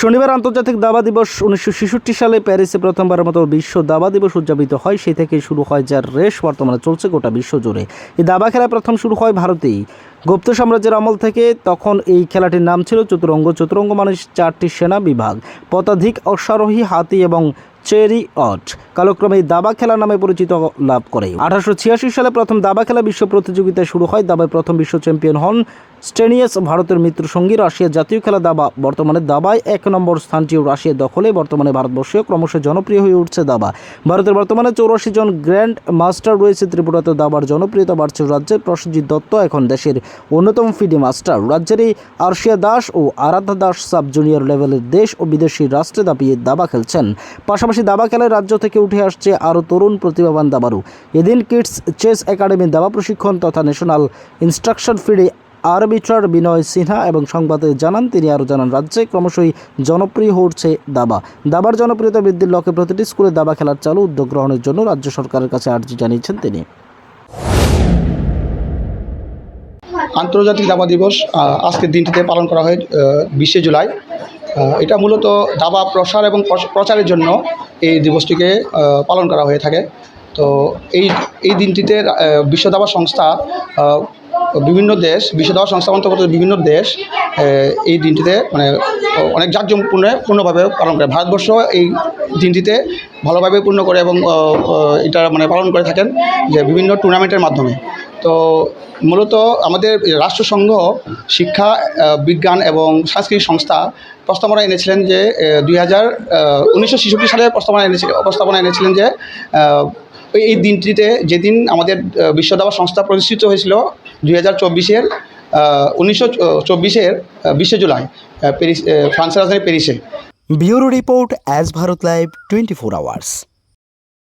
শনিবার আন্তর্জাতিক দাবা দিবস উনিশশো ছেষট্টি সালে প্যারিসে প্রথমবারের মতো বিশ্ব দাবা দিবস উদযাপিত হয়। সেই থেকে শুরু হয় যার রেশ, বর্তমানে চলছে গোটা বিশ্ব জুড়ে। এই দাবা খেলা প্রথম শুরু হয় ভারতেই। গুপ্ত সাম্রাজ্যের আমল থেকে তখন এই খেলাটির নাম ছিল চতুরঙ্গ। চতুরঙ্গ মানে চারটি সেনা বিভাগ পতাধিক অশ্বারোহী, হাতি এবং চেরি অট। কালক্রমে দাবা খেলা নামে পরিচিত লাভ করে। আঠারোশো ছিয়াশি সালে প্রথম দাবা খেলা বিশ্ব প্রতিযোগিতায় শুরু হয়। দাবায় প্রথম বিশ্ব চ্যাম্পিয়ন হন স্টেনিয়াস, ভারতের মিত্রসঙ্গী রাশিয়ার জাতীয় খেলা দাবা। বর্তমানে দাবায় এক নম্বর স্থানটিও রাশিয়ার দখলে। বর্তমানে ভারতবর্ষেও ক্রমশ জনপ্রিয় হয়ে উঠছে দাবা। ভারতের বর্তমানে চৌরাশি জন গ্র্যান্ড মাস্টার রয়েছে। ত্রিপুরাতে দাবার জনপ্রিয়তা বাড়ছে রাজ্যের প্রসেনজিৎ দত্ত এখন দেশের অন্যতম ফিডি মাস্টার। রাজ্যের এই আরশিয়া দাস ও আরাধ্যা দাস সাব জুনিয়র লেভেলের দেশ ও বিদেশি রাষ্ট্রে দাপিয়ে দাবা খেলছেন। পাশাপাশি দাবা খেলায় রাজ্য থেকে উঠে আসছে আরও তরুণ প্রতিভাবান দাবারু। এদিন কিডস চেস একাডেমির দাবা প্রশিক্ষণ তথা national instruction FIDE arbiter Binay Sinha এবং সংবাদে জানান তিনি আরও জানান, রাজ্যে ক্রমশই জনপ্রিয় উঠছে দাবা। দাবার জনপ্রিয়তা বৃদ্ধির লক্ষ্যে প্রতিটি স্কুলে দাবা খেলার চালু উদ্যোগ গ্রহণের জন্য রাজ্য সরকারের কাছে আর্জি জানিয়েছেন তিনি। আন্তর্জাতিক দাবা দিবস আজকের দিনটিতে পালন করা হয় বিশে জুলাই। এটা মূলত দাবা প্রসার এবং প্রচারের জন্য এই দিবসটিকে পালন করা হয়ে থাকে। তো এই এই দিনটিতে বিশ্ব দাবা সংস্থা বিভিন্ন দেশ, বিশ্ব দাবা সংস্থা অন্তর্গত বিভিন্ন দেশ এই দিনটিতে মানে অনেক জাঁকজমপূর্ণ পূর্ণভাবে পালন করে। ভারতবর্ষ এই দিনটিতে ভালোভাবে পূর্ণ করে এবং এটা মানে পালন করে থাকেন যে বিভিন্ন টুর্নামেন্টের মাধ্যমে। তো মূলত আমাদের রাষ্ট্রসংঘ, শিক্ষা বিজ্ঞান এবং সাংস্কৃতিক সংস্থা প্রস্তাবনা এনেছিলেন যে দুই হাজার উনিশশো সালে প্রস্তাবনা এনেছিল প্রস্তাবনা এনেছিলেন যে এই দিনটিতে যেদিন আমাদের বিশ্ব দাবা সংস্থা প্রতিষ্ঠিত হয়েছিল দুই হাজার চব্বিশের উনিশশো চব্বিশের বিশে জুলাই প্যারিস ফ্রান্সের রাজধানী প্যারিসে। Bureau report as Bharat live twenty four hours.